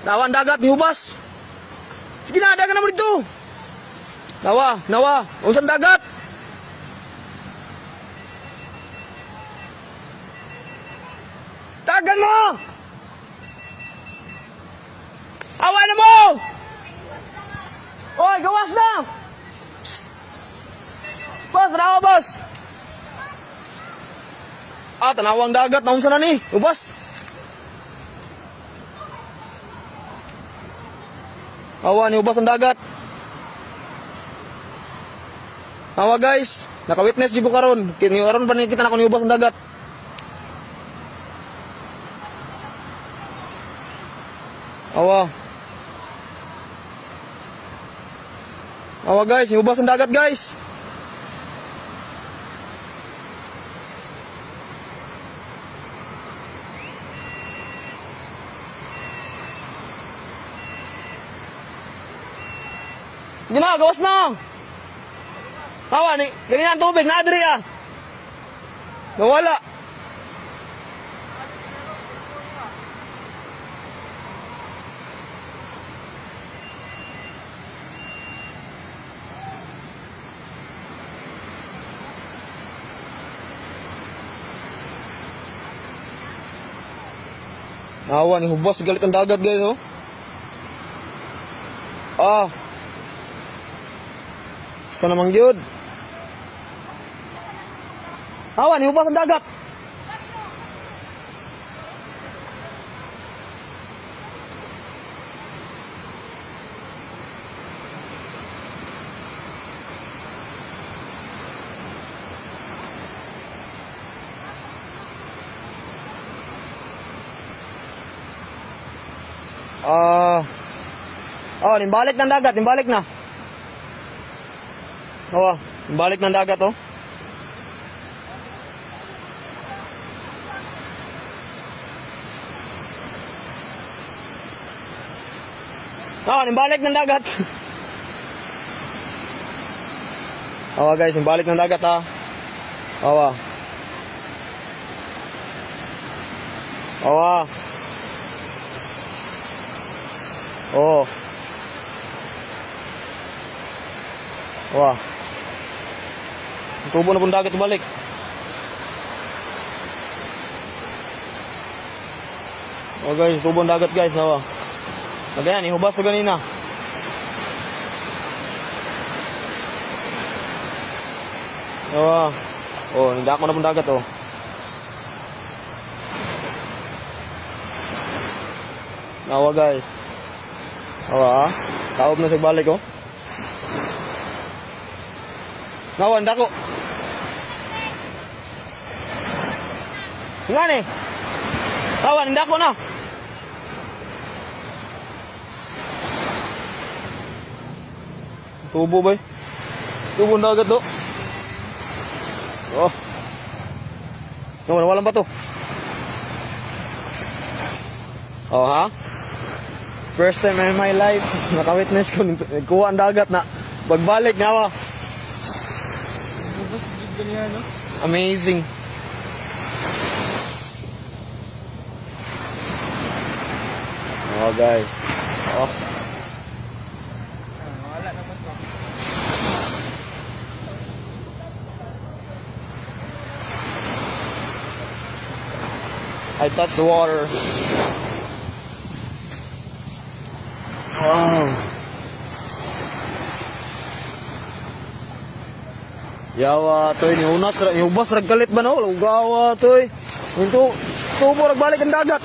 Nawa ang dagat, nihubas. Sige na, dagan na mo dito. Nawa, nawa, unsan dagat? Dagan mo! Awa na mo! Oy, gawas na! Psst! Boss, nawa, boss! Ah, tanawang dagat, naunsa na ni? Ubas! Awa ni ubas ang dagat. Awa guys, naka-witness jud ko karon. Kini karon pa kita na ko ni ubas ang dagat. Awa. Awa guys, ni ubas ang dagat guys. Gina, gawas na. Awa ni, ganyan ang tubig na adri ah. Nawala. Awa ni hubos galit ang dagat guys oh. Ah. Sa namang gyud. Awa ni hubos ang dagat. Ah. oh, nimbalik ng dagat, nimbalik na. Oo, nimbalik ng dagat oh. Oo, nimbalik ng dagat. Oo guys, nimbalik ng dagat ha. Oo. Oo. Oo. Wah. Tubo na pong dagat balik. Oh guys, tubo ang dagat guys, oh. Magayan, ihubas sa ganina. Oh. Oh, hindi ako na pong dagat, oh. Nawa guys. Awa, ah. Taob na sa balik, oh. Nawan, dako. Nga ni. Nawan, dako na. Tubo ba? Tubo ang dagat, do. Oh. Nawan, walang bato. Oh, ha? First time in my life, nakawitness ko, nagkuha ang dagat na pagbalik nawa. Bubos Amazing. Oh guys. Oh. I touched the water. Yawa toy ni unas ra ni ubas ra galit ba no? Ugawa toy. Ito tubo ra balik ang dagat.